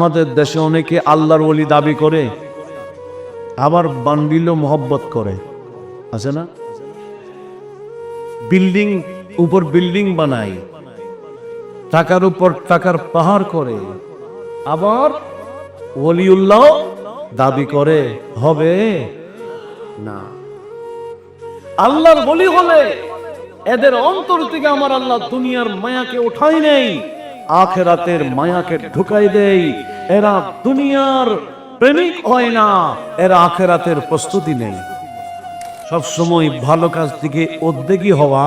আমাদের দেশে অনেকে আল্লাহর ওলি দাবি করে, আবার বান্ডিল মোহব্বত করে। আছে না? বিল্ডিং উপর বিল্ডিং বানায়, টাকার উপর টাকার পাহাড় করে, আবার ওলিউল্লাহ দাবি করে। হবে? না। আল্লাহর বলি হলে এদের অন্তর থেকে আমার আল্লাহ দুনিয়ার মায়াকে উঠাই নেই আখেরাতের মায়াকে ঢুকাই দেই এরা দুনিয়ার প্রেমিক হয় না, এরা আখেরাতের প্রস্তুতি নেই। সব সময় ভালো কাজ থেকে উদ্বেগী হওয়া,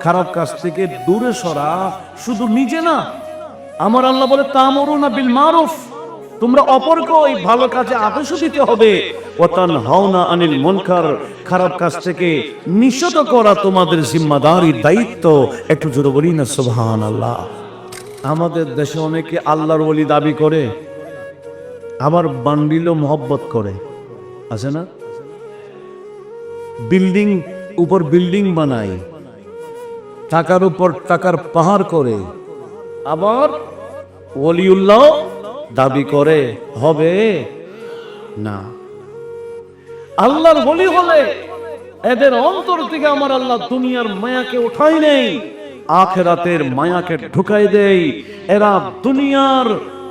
খারাপ কাজ থেকে দূরে সরা শুধু নিজে না। আমার আল্লাহ বলে তামরু না বিল মারুফ। তোমরা অপরকে ওই ভালো কাজে আদেশ দিতে হবে। ওতান হাওনা আনিল মুনকার। খারাপ কাজ থেকে নিষেধ করা তোমাদের জিম্মাদারি দায়িত্ব। একটু জোরে বলি না সুবহান আল্লাহ আমাদের দেশে অনেকে আল্লাহর ওলি দাবি করে, আবার বান্ডিলও মহব্বত করে। আছে না? বিল্ডিং উপর বিল্ডিং বানায়, টাকার উপর টাকার পাহাড় করে, আবার ওলিউল্লাহ দাবি করে, হবে? না। আল্লাহর বলি হলে এদের অন্তর থেকে আমার আল্লাহ দুনিয়ার মায়াকে উঠাই নেই আখেরাতের মায়াকে ঢুকাই দেই। এরা দুনিয়ার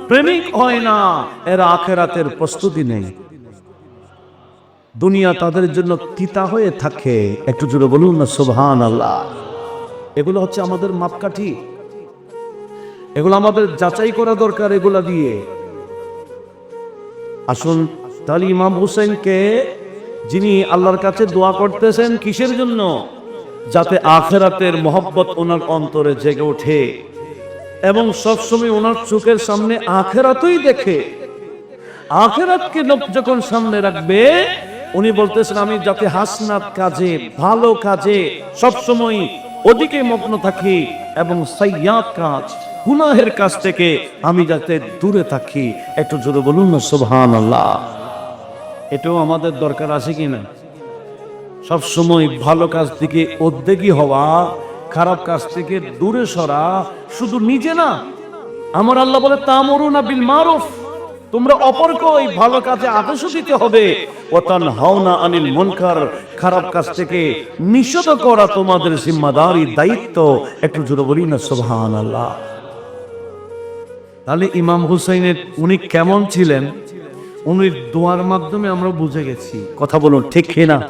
প্রেমিক হয় না, এরা আখেরাতের প্রস্তুতি নেই। দুনিয়া তাদের জন্য তিতা হয়ে থাকে। একটু জোরে বলুন না সুবহান আল্লাহ এগুলো হচ্ছে আমাদের মাপকাঠি। এগুলো আমাদের যাচাই করা দরকার এগুলা দিয়ে। আসুন, তাহলে ইমাম হুসেনকে যিনি আল্লাহর কাছে দোয়া করতেছেন, কিসের জন্য? যাতে আখেরাতের মহব্বত ওনার অন্তরে জেগে ওঠে এবং সবসময় ওনার চোখের সামনে আখেরাতই দেখে। আখেরাতকে লোক যখন সামনে রাখবে, উনি বলতেছেন, আমি যাতে হাসনাত কাজে, ভালো কাজে, সবসময় ওদিকে মগ্ন থাকি এবং সাইয়াদ কাজ, গুনাহের কাজ থেকে আমি যাতে দূরে থাকি। একটু জোরে বলুন না সুবহান আল্লাহ এটাও আমাদের দরকার আছে কিনা? সব সময় ভালো কাজ থেকে উদ্বেগী হওয়া, খারাপ কাজ থেকে দূরে সরা শুধু নিজে না। আমার আল্লাহ বলে তামরু না বিল মারুফ। তোমরা অপরকে ওই ভালো কাজে আদেশ দিতে হবে। ওতান হাওনা আনিল মুনকার। খারাপ কাজ থেকে নিষেধ করা তোমাদের জিম্মাদারি দায়িত্ব। একটু জোরে বলি না, সুবহানাল্লাহ। তাহলে ইমাম হুসাইনের উনি কেমন ছিলেন? উনি দোয়ার মাধ্যমে আমরা বুঝে গেছি। কথা বলুন, ঠিক না